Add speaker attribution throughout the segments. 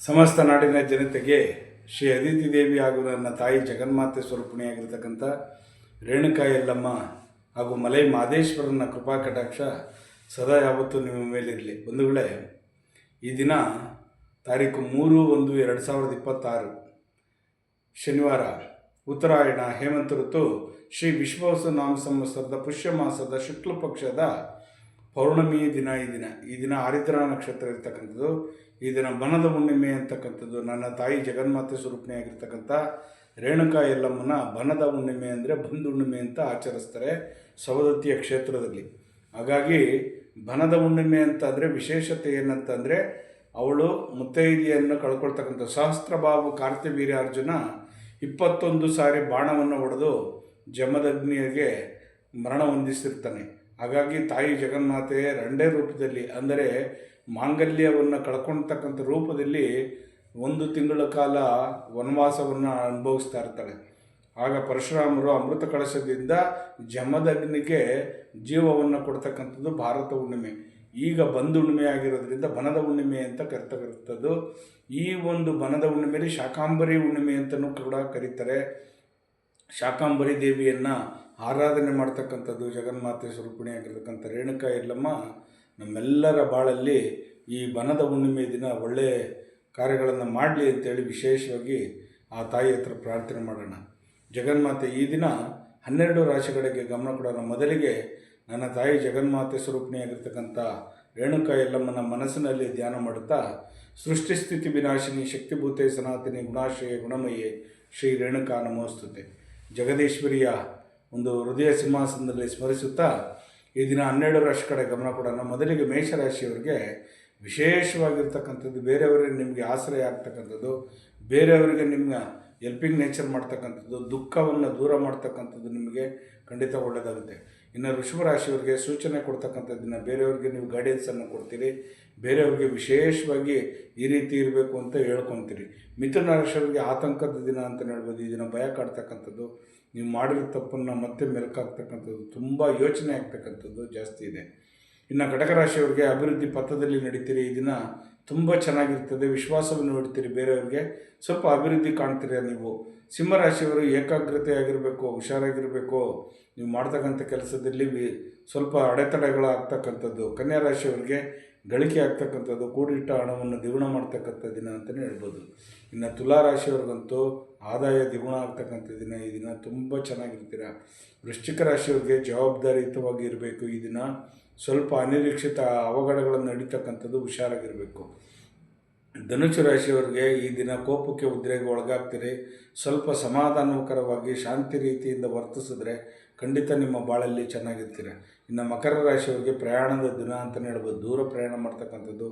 Speaker 1: ಸಮಸ್ತ ನಾಡಿನ ಜನತೆಗೆ ಶ್ರೀ ಅದಿತಿ ದೇವಿ ಹಾಗೂ ನನ್ನ ತಾಯಿ ಜಗನ್ಮಾತೆ ಸ್ವರೂಪಿಣಿಯಾಗಿರ್ತಕ್ಕಂಥ ರೇಣುಕಾ ಯಲ್ಲಮ್ಮ ಹಾಗೂ ಮಲೈ ಮಾದೇಶ್ವರನ ಕೃಪಾ ಕಟಾಕ್ಷ ಸದಾ ಯಾವತ್ತೂ ನಿಮ್ಮ ಮೇಲಿರಲಿ ಬಂಧುಗಳೇ, ಈ ದಿನ ತಾರೀಕು ಮೂರು ಒಂದು ಎರಡು ಸಾವಿರದ ಇಪ್ಪತ್ತಾರು, ಶನಿವಾರ ಉತ್ತರಾಯಣ, ಹೇಮಂತ ಋತು ಶ್ರೀ ವಿಶ್ವಾಸ ನಾಮ ಸಂವತ್ಸರದ ಪುಷ್ಯ ಮಾಸದ ಶುಕ್ಲ ಪಕ್ಷದ ಪೌರ್ಣಮಿ ದಿನ ಈ ದಿನ. ಈ ದಿನ ಆರಿದ್ರ ನಕ್ಷತ್ರ ಇರ್ತಕ್ಕಂಥದ್ದು, ಈ ದಿನ ಬನದ ಹುಣ್ಣಿಮೆ ಅಂತಕ್ಕಂಥದ್ದು, ನನ್ನ ತಾಯಿ ಜಗನ್ಮಾತೆ ಸ್ವರೂಪಣೆಯಾಗಿರ್ತಕ್ಕಂಥ ರೇಣುಕಾ ಎಲ್ಲಮ್ಮನ ಬನದ ಹುಣ್ಣಿಮೆ ಅಂದರೆ ಬಂದು ಹುಣ್ಣಿಮೆ ಅಂತ ಆಚರಿಸ್ತಾರೆ ಸವದತ್ತಿಯ ಕ್ಷೇತ್ರದಲ್ಲಿ. ಹಾಗಾಗಿ ಬನದ ಹುಣ್ಣಿಮೆ ಅಂತಂದರೆ ವಿಶೇಷತೆ ಏನಂತಂದರೆ ಅವಳು ಮುತ್ತೈದೆಯನ್ನು ಕಳ್ಕೊಳ್ತಕ್ಕಂಥ ಸಹಸ್ರಬಾಬು ಕಾರ್ತಿವೀರ್ಯಾರ್ಜುನ ಇಪ್ಪತ್ತೊಂದು ಸಾರಿ ಬಾಣವನ್ನು ಹೊಡೆದು ಜಮದಗ್ನಿಯರಿಗೆ ಮರಣ ಹೊಂದಿಸಿರ್ತಾನೆ. ಹಾಗಾಗಿ ತಾಯಿ ಜಗನ್ಮಾತೆ ರಂಡೇ ರೂಪದಲ್ಲಿ ಅಂದರೆ ಮಾಂಗಲ್ಯವನ್ನು ಕಳ್ಕೊಳ್ತಕ್ಕಂಥ ರೂಪದಲ್ಲಿ ಒಂದು ತಿಂಗಳ ಕಾಲ ವನವಾಸವನ್ನು ಅನುಭವಿಸ್ತಾ ಇರ್ತಾರೆ ಆಗ ಪರಶುರಾಮರು ಅಮೃತ ಕಳಶದಿಂದ ಜಮದಗ್ನಿಗೆ ಜೀವವನ್ನು ಕೊಡ್ತಕ್ಕಂಥದ್ದು ಭಾರತ ಹುಣ್ಣಿಮೆ. ಈಗ ಬಂದು ಹುಣ್ಣಿಮೆ ಆಗಿರೋದ್ರಿಂದ ಬನದ ಹುಣ್ಣಿಮೆ ಅಂತ ಕರ್ತಕ್ಕಂಥದ್ದು. ಈ ಒಂದು ಬನದ ಹುಣ್ಣಿಮೆಯಲ್ಲಿ ಶಾಕಾಂಬರಿ ಹುಣ್ಣಿಮೆ ಅಂತಲೂ ಕೂಡ ಕರೀತಾರೆ. ಶಾಕಾಂಬರಿ ದೇವಿಯನ್ನು ಆರಾಧನೆ ಮಾಡ್ತಕ್ಕಂಥದ್ದು ಜಗನ್ಮಾತೆ ಸ್ವರೂಪಿಣಿಯಾಗಿರ್ತಕ್ಕಂಥ ರೇಣುಕಾ ಎಲ್ಲಮ್ಮ ನಮ್ಮೆಲ್ಲರ ಬಾಳಲ್ಲಿ ಈ ಬನದ ಹುಣ್ಣಿಮೆ ದಿನ ಒಳ್ಳೆಯ ಕಾರ್ಯಗಳನ್ನು ಮಾಡಲಿ ಅಂತೇಳಿ ವಿಶೇಷವಾಗಿ ಆ ತಾಯಿ ಹತ್ರ ಪ್ರಾರ್ಥನೆ ಮಾಡೋಣ. ಜಗನ್ಮಾತೆ ಈ ದಿನ ಹನ್ನೆರಡು ರಾಶಿಗಳಿಗೆ ಗಮನ ಕೊಡೋಣ. ಮೊದಲಿಗೆ ನನ್ನ ತಾಯಿ ಜಗನ್ಮಾತೆ ಸ್ವರೂಪಿಣಿಯಾಗಿರ್ತಕ್ಕಂಥ ರೇಣುಕಾ ಎಲ್ಲಮ್ಮನ ಮನಸ್ಸಿನಲ್ಲಿ ಧ್ಯಾನ ಮಾಡುತ್ತಾ ಸೃಷ್ಟಿ ಸ್ಥಿತಿ ವಿನಾಶಿನಿ, ಶಕ್ತಿಭೂತೆ ಸನಾತನಿ, ಗುಣಾಶ್ರಯ, ಗುಣಮಯೇ, ಶ್ರೀ ರೇಣುಕಾ ನಮೋಸ್ತುತೆ. ಜಗದೀಶ್ವರಿಯ ಒಂದು ಹೃದಯ ಸಿಂಹಾಸನದಲ್ಲಿ ಸ್ಮರಿಸುತ್ತಾ ಈ ದಿನ ಹನ್ನೆರಡು ರಾಶಿ ಕಡೆ ಗಮನ ಕೊಡೋಣ. ಮೊದಲಿಗೆ ಮೇಷರಾಶಿಯವರಿಗೆ ವಿಶೇಷವಾಗಿರ್ತಕ್ಕಂಥದ್ದು, ಬೇರೆಯವರಿಗೆ ನಿಮಗೆ ಆಶ್ರಯ ಆಗ್ತಕ್ಕಂಥದ್ದು, ಬೇರೆಯವರಿಗೆ ನಿಮ್ಮ ಎಲ್ಪಿಂಗ್ ನೇಚರ್ ಮಾಡ್ತಕ್ಕಂಥದ್ದು, ದುಃಖವನ್ನು ದೂರ ಮಾಡ್ತಕ್ಕಂಥದ್ದು ನಿಮಗೆ ಖಂಡಿತ ಒಳ್ಳೆಯದಾಗುತ್ತೆ ಇನ್ನು ವೃಷಭರಾಶಿಯವರಿಗೆ ಸೂಚನೆ ಕೊಡ್ತಕ್ಕಂಥದ್ದನ್ನು ದಿನ ಬೇರೆಯವ್ರಿಗೆ ನೀವು ಗೈಡೆನ್ಸನ್ನು ಕೊಡ್ತೀರಿ. ಬೇರೆಯವ್ರಿಗೆ ವಿಶೇಷವಾಗಿ ಈ ರೀತಿ ಇರಬೇಕು ಅಂತ ಹೇಳ್ಕೊತೀರಿ. ಮಿಥುನ ರಾಶಿಯವರಿಗೆ ಆತಂಕದ ದಿನ ಅಂತ ಹೇಳ್ಬೋದು. ಈ ದಿನ ಭಯ ಕಾಡ್ತಕ್ಕಂಥದ್ದು, ನೀವು ಮಾಡಿರೋ ತಪ್ಪನ್ನು ಮತ್ತೆ ಮೆಲುಕಾಗ್ತಕ್ಕಂಥದ್ದು, ತುಂಬ ಯೋಚನೆ ಆಗ್ತಕ್ಕಂಥದ್ದು ಜಾಸ್ತಿ ಇದೆ. ಇನ್ನು ರಾಶಿಯವರಿಗೆ ಅಭಿವೃದ್ಧಿ ಪಥದಲ್ಲಿ ನಡೀತೀರಿ. ಈ ದಿನ ತುಂಬ ಚೆನ್ನಾಗಿರ್ತದೆ. ವಿಶ್ವಾಸವನ್ನು ಇಡ್ತೀರಿ ಬೇರೆಯವ್ರಿಗೆ. ಸ್ವಲ್ಪ ಅಭಿವೃದ್ಧಿ ಕಾಣ್ತೀರ ನೀವು? ಸಿಂಹರಾಶಿಯವರು ಏಕಾಗ್ರತೆ ಆಗಿರಬೇಕು ಹುಷಾರಾಗಿರಬೇಕು. ನೀವು ಮಾಡ್ತಕ್ಕಂಥ ಕೆಲಸದಲ್ಲಿ ಸ್ವಲ್ಪ ಅಡೆತಡೆಗಳಾಗ್ತಕ್ಕಂಥದ್ದು. ಕನ್ಯಾ ರಾಶಿಯವರಿಗೆ ಗಳಿಕೆ ಆಗ್ತಕ್ಕಂಥದ್ದು ಕೂಡಿಟ್ಟ ಹಣವನ್ನು ದ್ವಿಗುಣ ಮಾಡ್ತಕ್ಕಂಥ ದಿನ ಅಂತಲೇ ಹೇಳ್ಬೋದು. ಇನ್ನು ತುಲಾರಾಶಿಯವ್ರಿಗಂತೂ ಆದಾಯ ದ್ವಿಗುಣ ಆಗ್ತಕ್ಕಂಥ ದಿನ ಈ ದಿನ ತುಂಬ ಚೆನ್ನಾಗಿರ್ತೀರ. ವೃಶ್ಚಿಕ ರಾಶಿಯವ್ರಿಗೆ ಜವಾಬ್ದಾರಿಯುತವಾಗಿ ಇರಬೇಕು ಈ ದಿನ. ಸ್ವಲ್ಪ ಅನಿರೀಕ್ಷಿತ ಅವಘಡಗಳನ್ನು ನಡೀತಕ್ಕಂಥದ್ದು ಹುಷಾರಾಗಿರಬೇಕು. ಧನುಷ್ಯ ರಾಶಿಯವರಿಗೆ ಈ ದಿನ ಕೋಪಕ್ಕೆ ಉದ್ರೇಗ ಒಳಗಾಗ್ತೀರಿ. ಸ್ವಲ್ಪ ಸಮಾಧಾನಕರವಾಗಿ ಶಾಂತಿ ರೀತಿಯಿಂದ ವರ್ತಿಸಿದ್ರೆ ಖಂಡಿತ ನಿಮ್ಮ ಬಾಳಲ್ಲಿ ಚೆನ್ನಾಗಿರ್ತೀರ. ಇನ್ನು ಮಕರ ರಾಶಿಯವರಿಗೆ ಪ್ರಯಾಣದ ದಿನ ಅಂತಲೇ ಹೇಳ್ಬೋದು. ದೂರ ಪ್ರಯಾಣ ಮಾಡ್ತಕ್ಕಂಥದ್ದು,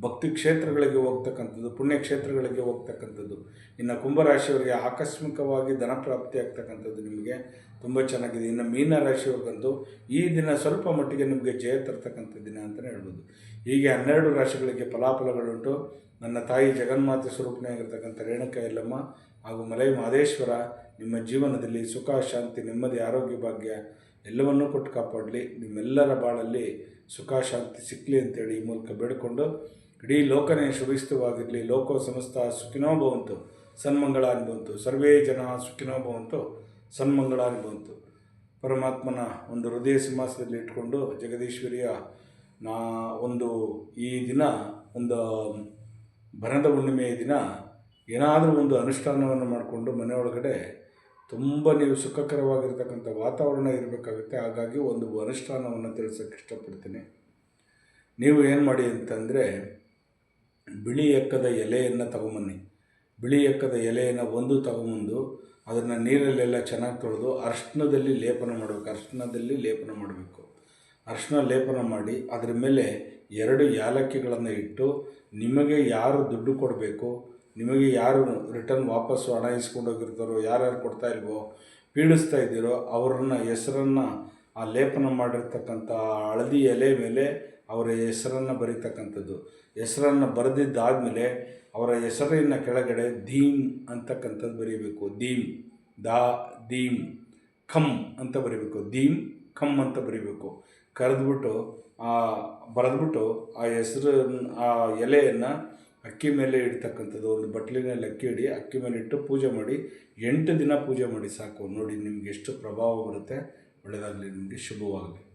Speaker 1: ಭಕ್ತಿ ಕ್ಷೇತ್ರಗಳಿಗೆ ಹೋಗ್ತಕ್ಕಂಥದ್ದು, ಪುಣ್ಯ ಕ್ಷೇತ್ರಗಳಿಗೆ ಹೋಗ್ತಕ್ಕಂಥದ್ದು. ಇನ್ನು ಕುಂಭರಾಶಿಯವರಿಗೆ ಆಕಸ್ಮಿಕವಾಗಿ ಧನ ಪ್ರಾಪ್ತಿ ಆಗ್ತಕ್ಕಂಥದ್ದು ನಿಮಗೆ ತುಂಬ ಚೆನ್ನಾಗಿದೆ. ಇನ್ನು ಮೀನ ರಾಶಿಯವ್ರಿಗಂತೂ ಈ ದಿನ ಸ್ವಲ್ಪ ಮಟ್ಟಿಗೆ ನಿಮಗೆ ಜಯ ತರ್ತಕ್ಕಂಥ ದಿನ ಅಂತಲೇ ಹೇಳ್ಬೋದು. ಹೀಗೆ ಹನ್ನೆರಡು ರಾಶಿಗಳಿಗೆ ಫಲಾಫಲಗಳುಂಟು. ನನ್ನ ತಾಯಿ ಜಗನ್ಮಾತೆ ಸ್ವರೂಪನಾಗಿರ್ತಕ್ಕಂಥ ರೇಣುಕಾ ಯಲ್ಲಮ್ಮ ಹಾಗೂ ಮಲೈ ಮಹದೇಶ್ವರ, ನಿಮ್ಮ ಜೀವನದಲ್ಲಿ ಸುಖ, ಶಾಂತಿ, ನೆಮ್ಮದಿ, ಆರೋಗ್ಯ ಭಾಗ್ಯ ಎಲ್ಲವನ್ನೂ ಕೊಟ್ಟು ಕಾಪಾಡಲಿ. ನಿಮ್ಮೆಲ್ಲರ ಬಾಳಲ್ಲಿ ಸುಖ, ಶಾಂತಿ ಸಿಕ್ಕಲಿ ಅಂತೇಳಿ ಈ ಮೂಲಕ ಬೇಡಿಕೊಂಡು ಇಡೀ ಲೋಕನೇ ಶುಭಿಸ್ತವಾಗಿರಲಿ. ಲೋಕೋ ಸಮಸ್ತ ಸುಖಿನೋ ಭವಂತು. ಸನ್ಮಂಗಳ ಅನುಭವಂತು. ಸರ್ವೇ ಜನ ಸುಖಿನೋ ಭವಂತು. ಸನ್ಮಂಗಳ ಅನುಭವಂತು. ಪರಮಾತ್ಮನ ಒಂದು ಹೃದಯ ಸಿಂಹಾಸದಲ್ಲಿ ಇಟ್ಕೊಂಡು ಜಗದೀಶ್ವರಿಯ ನಾ ಒಂದು ಈ ದಿನ, ಒಂದು ಭರದ ಹುಣ್ಣಿಮೆಯ ದಿನ ಏನಾದರೂ ಒಂದು ಅನುಷ್ಠಾನವನ್ನು ಮಾಡಿಕೊಂಡು ಮನೆಯೊಳಗಡೆ ತುಂಬ ನೀವು ಸುಖಕರವಾಗಿರ್ತಕ್ಕಂಥ ವಾತಾವರಣ ಇರಬೇಕಾಗುತ್ತೆ. ಹಾಗಾಗಿ ಒಂದು ಅನುಷ್ಠಾನವನ್ನು ತಿಳಿಸೋಕ್ಕೆ ಇಷ್ಟಪಡ್ತೀನಿ. ನೀವು ಏನು ಮಾಡಿ ಅಂತಂದರೆ, ಬಿಳಿ ಎಕ್ಕದ ಎಲೆಯನ್ನು ತಗೊಂಬನ್ನಿ. ಬಿಳಿ ಎಕ್ಕದ ಎಲೆಯನ್ನು ಒಂದು ತಗೊಂಬಂದು ಅದನ್ನು ನೀರಲ್ಲೆಲ್ಲ ಚೆನ್ನಾಗಿ ತೊಳೆದು ಅರ್ಶನದಲ್ಲಿ ಲೇಪನ ಮಾಡಬೇಕು. ಅರ್ಶನದಲ್ಲಿ ಲೇಪನ ಮಾಡಬೇಕು. ಅರ್ಶನ ಲೇಪನ ಮಾಡಿ ಅದರ ಮೇಲೆ ಎರಡು ಯಾಲಕ್ಕಿಗಳನ್ನು ಇಟ್ಟು ನಿಮಗೆ ಯಾರು ದುಡ್ಡು ಕೊಡಬೇಕು ನಿಮಗೆ ಯಾರು ರಿಟರ್ನ್ ವಾಪಸ್ಸು ಹಣ ಇಸ್ಕೊಂಡು ಹೋಗಿರ್ತಾರೋ, ಯಾರ್ಯಾರು ಕೊಡ್ತಾ ಇಲ್ವೋ, ಪೀಡಿಸ್ತಾ ಇದ್ದೀರೋ, ಅವ್ರನ್ನ, ಹೆಸರನ್ನು, ಆ ಲೇಪನ ಮಾಡಿರ್ತಕ್ಕಂಥ ಹಳದಿ ಎಲೆ ಮೇಲೆ ಅವರ ಹೆಸರನ್ನು ಬರೀತಕ್ಕಂಥದ್ದು. ಹೆಸರನ್ನು ಬರೆದಿದ್ದಾದಮೇಲೆ ಅವರ ಹೆಸರಿನ ಕೆಳಗಡೆ ಧೀಮ್ ಅಂತಕ್ಕಂಥದ್ದು ಬರೀಬೇಕು. ಧೀಮ್ ದಾ ಧೀಮ್ ಖಮ್ ಅಂತ ಬರೀಬೇಕು. ಧೀಮ್ ಖಮ್ ಅಂತ ಬರೀಬೇಕು. ಕರೆದ್ಬಿಟ್ಟು ಆ, ಬರೆದ್ಬಿಟ್ಟು ಆ ಹೆಸರು ಆ ಎಲೆಯನ್ನು ಅಕ್ಕಿ ಮೇಲೆ ಇಡ್ತಕ್ಕಂಥದ್ದು ಒಂದು ಬಟ್ಲಿನಲ್ಲಿ ಅಕ್ಕಿ ಇಡಿ, ಅಕ್ಕಿ ಮೇಲೆ ಇಟ್ಟು ಪೂಜೆ ಮಾಡಿ, ಎಂಟು ದಿನ ಪೂಜೆ ಮಾಡಿ ಸಾಕು. ನೋಡಿ ನಿಮ್ಗೆ ಎಷ್ಟು ಪ್ರಭಾವ ಬರುತ್ತೆ. ಒಳ್ಳೆಯದಾಗಲಿ ನಿಮಗೆ ಶುಭವಾಗಲಿ.